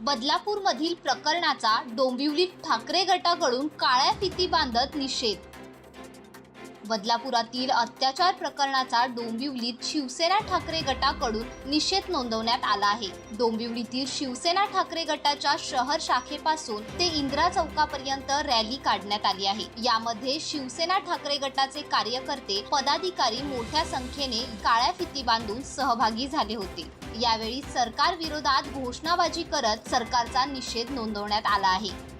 बदलापूरमधील प्रकरणाचा डोंबिवली ठाकरे गटाकडून काळ्या फिती बांधत निषेध. बदलापुरातील अत्याचार प्रकरणाचा डोंबिवलीत शिवसेना ठाकरे गटाकडून निषेध नोंदवण्यात आला आहे. डोंबिवलीतील शिवसेना ठाकरे गटाच्या शहर शाखेपासून ते इंदिरा चौकापर्यंत रॅली काढण्यात आली आहे. यामध्ये शिवसेना ठाकरे गटाचे कार्यकर्ते पदाधिकारी मोठ्या संख्येने काळ्या फिती बांधून सहभागी झाले होते. यावेळी सरकार विरोधात घोषणाबाजी करत सरकारचा निषेध नोंदवण्यात आला आहे.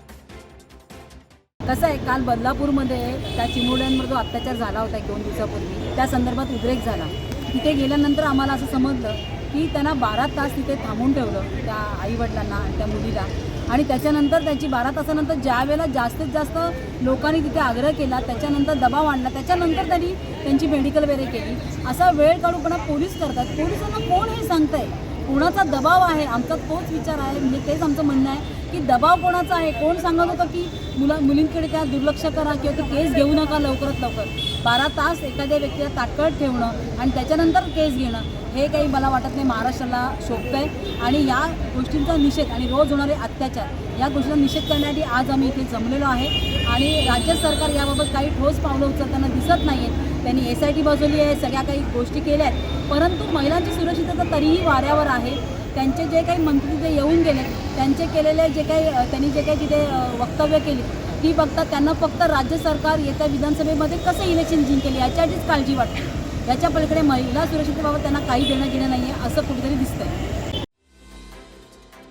कसं आहे काल बदलापूरमध्ये त्या चिमुड्यांवर जो अत्याचार झाला होता एक दोन दिवसापूर्वी. त्या संदर्भात उद्रेक झाला. तिथे गेल्यानंतर आम्हाला असं समजलं की त्यांना बारा तास तिथे थांबून ठेवलं त्या आईवडिलांना आणि त्या मुलीला. आणि त्याच्यानंतर त्यांची बारा तासानंतर ज्या वेळेला जास्तीत जास्त लोकांनी तिथे आग्रह केला त्याच्यानंतर दबाव आणला त्याच्यानंतर त्यांनी त्यांची मेडिकल वगैरे केली. असा वेळ काढूपणा पोलीस करतात. पोलिसांना कोण हे सांगत आहे कोणाचा दबाव आहे? आमचा तोच विचार आहे. म्हणजे तेच आमचं म्हणणं आहे की दबाव कोणाचा आहे? कोण सांगत होतं की मुला मुलींकडे त्या दुर्लक्ष करा किंवा ते केस घेऊ नका लवकरात लवकर? बारा तास एखाद्या व्यक्तीला ताटकळत ठेवणं आणि त्याच्यानंतर केस घेणं हे काही मला वाटत नाही महाराष्ट्राला शोभतंय आणि या गोष्टींचा निषेध आणि रोज होणारे अत्याचार या गोष्टींचा निषेध करण्यासाठी आज आम्ही इथे जमलेलो आहे. आणि राज्य सरकार याबाबत काही ठोस पावलं उचलताना दिसत नाही आहेत त्यांनी एस आय टी बसवली आहे सगळ्या काही गोष्टी केल्या आहेत. परंतु महिलांची सुरक्षितता तरीही वाऱ्यावर आहे. त्यांचे जे काही मंत्री जे येऊन गेले त्यांचे केलेले जे काही त्यांनी जे काही तिथे वक्तव्य केली ती बघता त्यांना फक्त राज्य सरकार येत्या विधानसभेमध्ये कसं इलेक्शन जिंकेल याच्यासाठीच काळजी वाटते. याच्या पलीकडे महिला सुरक्षिततेबाबत त्यांना काही देणं घेणं नाही आहे असं कुठेतरी दिसतंय.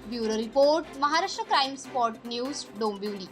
Bureau report Maharashtra crime spot news Dombivli.